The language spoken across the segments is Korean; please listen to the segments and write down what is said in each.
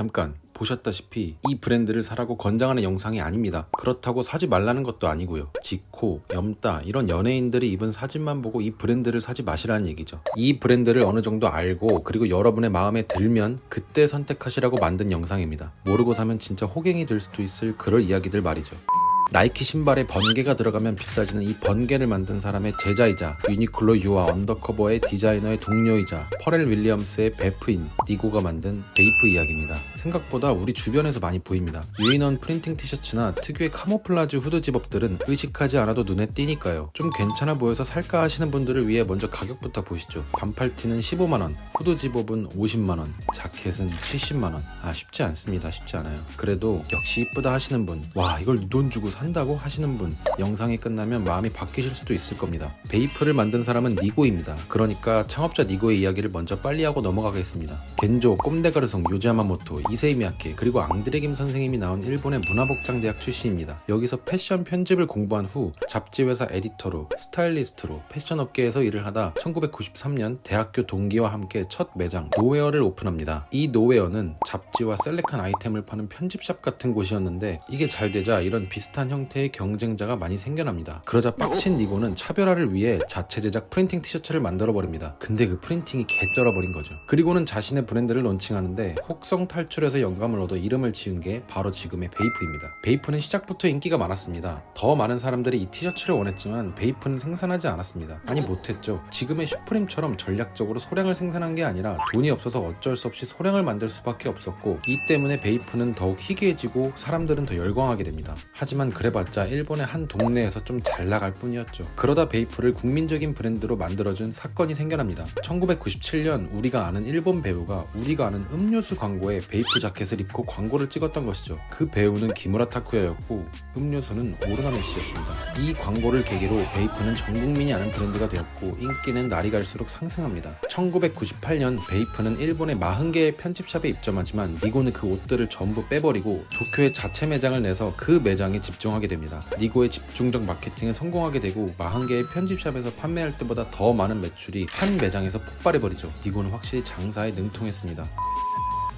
잠깐 보셨다시피 이 브랜드를 사라고 권장하는 영상이 아닙니다. 그렇다고 사지 말라는 것도 아니고요. 지코, 염따 이런 연예인들이 입은 사진만 보고 이 브랜드를 사지 마시라는 얘기죠. 이 브랜드를 어느 정도 알고 그리고 여러분의 마음에 들면 그때 선택하시라고 만든 영상입니다. 모르고 사면 진짜 호갱이 될 수도 있을 그럴 이야기들 말이죠. 나이키 신발에 번개가 들어가면 비싸지는 이 번개를 만든 사람의 제자이자 유니클로 유아 언더커버의 디자이너의 동료이자 퍼렐 윌리엄스의 베프인 니고가 만든 베이프 이야기입니다. 생각보다 우리 주변에서 많이 보입니다. 유인원 프린팅 티셔츠나 특유의 카모플라즈 후드 집업들은 의식하지 않아도 눈에 띄니까요. 좀 괜찮아 보여서 살까 하시는 분들을 위해 먼저 가격부터 보시죠. 반팔티는 15만원, 후드 집업은 50만원, 자켓은 70만원. 아 쉽지 않습니다. 쉽지 않아요. 그래도 역시 이쁘다 하시는 분, 와 이걸 이돈 주고 산다고 하시는 분, 영상이 끝나면 마음이 바뀌실 수도 있을 겁니다. 베이프를 만든 사람은 니고입니다. 그러니까 창업자 니고의 이야기를 먼저 빨리 하고 넘어가겠습니다. 겐조, 꼼데가르송, 요자마모토, 이세이 미야케 그리고 앙드레 김 선생님이 나온 일본의 문화복장대학 출신입니다. 여기서 패션 편집을 공부한 후 잡지회사 에디터로 스타일리스트로 패션 업계에서 일을 하다 1993년 대학교 동기와 함께 첫 매장 노웨어를 오픈합니다. 이 노웨어는 잡지와 셀렉한 아이템을 파는 편집샵 같은 곳이었는데 이게 잘 되자 이런 비슷한 형태의 경쟁자가 많이 생겨납니다. 그러자 빡친 니고는 차별화를 위해 자체 제작 프린팅 티셔츠를 만들어 버립니다. 근데 그 프린팅이 개쩔어 버린 거죠. 그리고는 자신의 브랜드를 론칭하는데 혹성 탈출에서 영감을 얻어 이름을 지은 게 바로 지금의 베이프입니다. 베이프는 시작부터 인기가 많았습니다. 더 많은 사람들이 이 티셔츠를 원했지만 베이프는 생산하지 않았습니다. 아니 못했죠. 지금의 슈프림처럼 전략적으로 소량을 생산한 게 아니라 돈이 없어서 어쩔 수 없이 소량을 만들 수밖에 없었고 이 때문에 베이프는 더욱 희귀해지고 사람들은 더 열광하게 됩니다. 하지만 그래봤자 일본의 한 동네에서 좀 잘 나갈 뿐이었죠. 그러다 베이프를 국민적인 브랜드로 만들어준 사건이 생겨납니다. 1997년 우리가 아는 일본 배우가 우리가 아는 음료수 광고에 베이프 자켓을 입고 광고를 찍었던 것이죠. 그 배우는 기무라 타쿠야였고 음료수는 오르나메 씨였습니다. 이 광고를 계기로 베이프는 전 국민이 아는 브랜드가 되었고 인기는 날이 갈수록 상승합니다. 1998년 베이프는 일본의 40개의 편집샵에 입점하지만 니고는 그 옷들을 전부 빼버리고 도쿄에 자체 매장을 내서 그 매장에 집중 하게 됩니다. 니고의 집중적 마케팅에 성공하게 되고 40개의 편집샵에서 판매할 때보다 더 많은 매출이 한 매장에서 폭발해버리죠. 니고는 확실히 장사에 능통했습니다.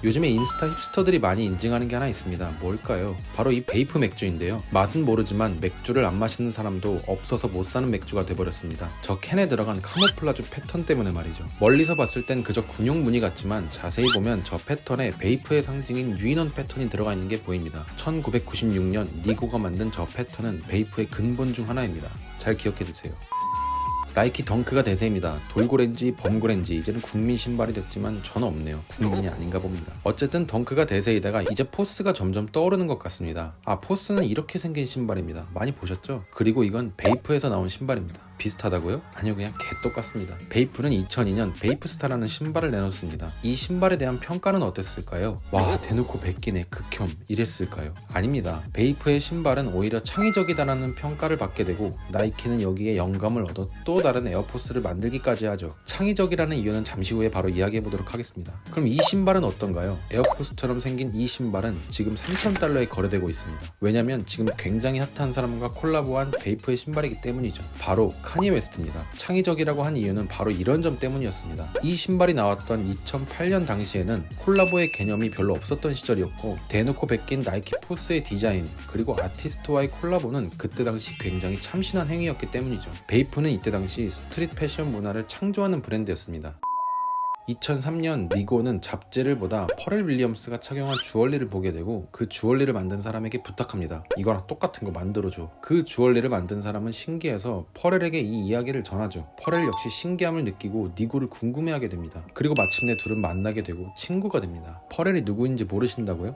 요즘에 인스타 힙스터들이 많이 인증하는 게 하나 있습니다. 뭘까요? 바로 이 베이프 맥주인데요. 맛은 모르지만 맥주를 안 마시는 사람도 없어서 못 사는 맥주가 돼버렸습니다. 저 캔에 들어간 카모플라주 패턴 때문에 말이죠. 멀리서 봤을 땐 그저 군용 무늬 같지만 자세히 보면 저 패턴에 베이프의 상징인 유인원 패턴이 들어가 있는 게 보입니다. 1996년 니고가 만든 저 패턴은 베이프의 근본 중 하나입니다. 잘 기억해 두세요. 나이키 덩크가 대세입니다. 돌고래인지 범고래인지 이제는 국민 신발이 됐지만 저는 없네요. 국민이 아닌가 봅니다. 어쨌든 덩크가 대세이다가 이제 포스가 점점 떠오르는 것 같습니다. 아 포스는 이렇게 생긴 신발입니다. 많이 보셨죠? 그리고 이건 베이프에서 나온 신발입니다. 비슷하다고요? 아니요 그냥 개똑같습니다. 베이프는 2002년 베이프스타라는 신발을 내놓습니다. 이 신발에 대한 평가는 어땠을까요? 와 대놓고 베끼네 극혐 이랬을까요? 아닙니다. 베이프의 신발은 오히려 창의적이다라는 평가를 받게 되고 나이키는 여기에 영감을 얻어 또 다른 에어포스를 만들기까지 하죠. 창의적이라는 이유는 잠시 후에 바로 이야기해 보도록 하겠습니다. 그럼 이 신발은 어떤가요? 에어포스처럼 생긴 이 신발은 지금 3,000달러에 거래되고 있습니다. 왜냐면 지금 굉장히 핫한 사람과 콜라보한 베이프의 신발이기 때문이죠. 바로 카니 웨스트입니다. 창의적이라고 한 이유는 바로 이런 점 때문이었습니다. 이 신발이 나왔던 2008년 당시에는 콜라보의 개념이 별로 없었던 시절이었고 대놓고 베낀 나이키 포스의 디자인 그리고 아티스트와의 콜라보는 그때 당시 굉장히 참신한 행위였기 때문이죠. 베이프는 이때 당시 스트릿 패션 문화를 창조하는 브랜드였습니다. 2003년 니고는 잡지를 보다 퍼렐 윌리엄스가 착용한 주얼리를 보게 되고 그 주얼리를 만든 사람에게 부탁합니다. 이거랑 똑같은 거 만들어줘. 그 주얼리를 만든 사람은 신기해서 퍼렐에게 이 이야기를 전하죠. 퍼렐 역시 신기함을 느끼고 니고를 궁금해하게 됩니다. 그리고 마침내 둘은 만나게 되고 친구가 됩니다. 퍼렐이 누구인지 모르신다고요?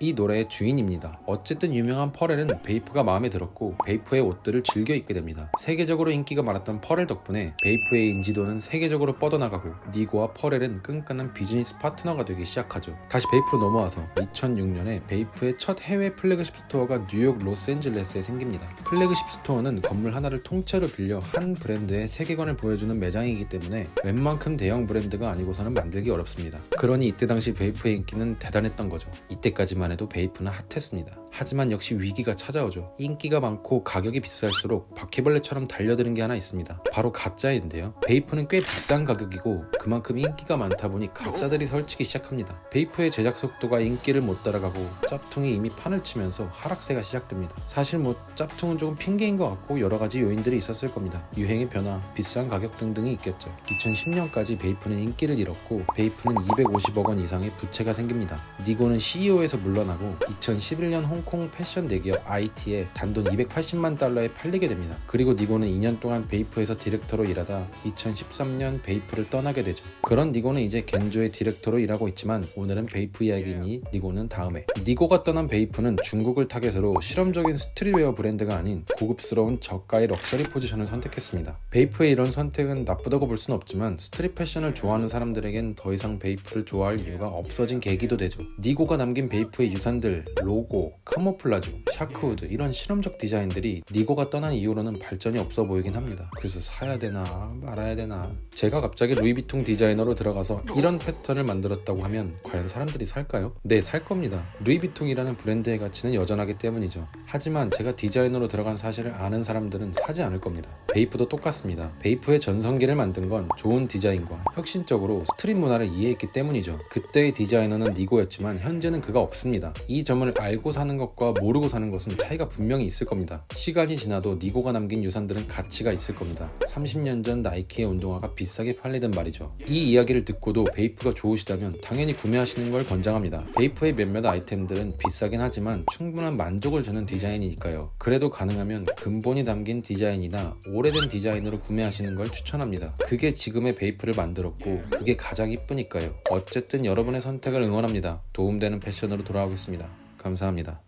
이 노래의 주인입니다. 어쨌든 유명한 퍼렐은 베이프가 마음에 들었고 베이프의 옷들을 즐겨 입게 됩니다. 세계적으로 인기가 많았던 퍼렐 덕분에 베이프의 인지도는 세계적으로 뻗어나가고 니고와 퍼렐은 끈끈한 비즈니스 파트너가 되기 시작하죠. 다시 베이프로 넘어와서 2006년에 베이프의 첫 해외 플래그십 스토어가 뉴욕 로스앤젤레스에 생깁니다. 플래그십 스토어는 건물 하나를 통째로 빌려 한 브랜드의 세계관을 보여주는 매장이기 때문에 웬만큼 대형 브랜드가 아니고서는 만들기 어렵습니다. 그러니 이때 당시 베이프의 인기는 대단했던 거죠. 이때까지만 해도 베이프는 핫했습니다. 하지만 역시 위기가 찾아오죠. 인기가 많고 가격이 비쌀수록 바퀴벌레처럼 달려드는 게 하나 있습니다. 바로 가짜인데요. 베이프는 꽤 비싼 가격이고 그만큼 인기가 많다 보니 가짜들이 설치기 시작합니다. 베이프의 제작 속도가 인기를 못 따라가고 짭퉁이 이미 판을 치면서 하락세가 시작됩니다. 사실 뭐 짭퉁은 조금 핑계인 것 같고 여러 가지 요인들이 있었을 겁니다. 유행의 변화, 비싼 가격 등등이 있겠죠. 2010년까지 베이프는 인기를 잃었고 베이프는 250억 원 이상의 부채가 생깁니다. 니고는 CEO에서 물러나고 2011년 홍콩 패션 대기업 IT에 단돈 280만 달러에 팔리게 됩니다. 그리고 니고는 2년 동안 베이프에서 디렉터로 일하다 2013년 베이프를 떠나게 되죠. 그런 니고는 이제 겐조의 디렉터로 일하고 있지만 오늘은 베이프 이야기니 니고는 다음에 니고가 떠난 베이프는 중국을 타겟으로 실험적인 스트리트웨어 브랜드가 아닌 고급스러운 저가의 럭셔리 포지션을 선택했습니다. 베이프의 이런 선택은 나쁘다고 볼 수는 없지만 스트릿 패션을 좋아하는 사람들에겐 더 이상 베이프를 좋아할 이유가 없어진 계기도 되죠. 니고가 남긴 베이프의 유산들, 로고, 카모플라주, 샤크우드 이런 실험적 디자인들이 니고가 떠난 이후로는 발전이 없어 보이긴 합니다. 그래서 사야 되나 말아야 되나 제가 갑자기 루이비통 디자이너로 들어가서 이런 패턴을 만들었다고 하면 과연 사람들이 살까요? 네, 살 겁니다. 루이비통이라는 브랜드의 가치는 여전하기 때문이죠. 하지만 제가 디자이너로 들어간 사실을 아는 사람들은 사지 않을 겁니다. 베이프도 똑같습니다. 베이프의 전성기를 만든 건 좋은 디자인과 혁신적으로 스트릿 문화를 이해했기 때문이죠. 그때의 디자이너는 니고였지만 현재는 그가 없습니다. 이 점을 알고 사는 것과 모르고 사는 것은 차이가 분명히 있을 겁니다. 시간이 지나도 니고가 남긴 유산들은 가치가 있을 겁니다. 30년 전 나이키의 운동화가 비싸게 팔리던 말이죠. 이 이야기를 듣고도 베이프가 좋으시다면 당연히 구매하시는 걸 권장합니다. 베이프의 몇몇 아이템들은 비싸긴 하지만 충분한 만족을 주는 디자인이니까요. 그래도 가능하면 근본이 담긴 디자인이나 오래된 디자인으로 구매하시는 걸 추천합니다. 그게 지금의 베이프를 만들었고 그게 가장 이쁘니까요. 어쨌든 여러분의 선택을 응원합니다. 도움되는 패션으로 돌아오겠습니다. 감사합니다.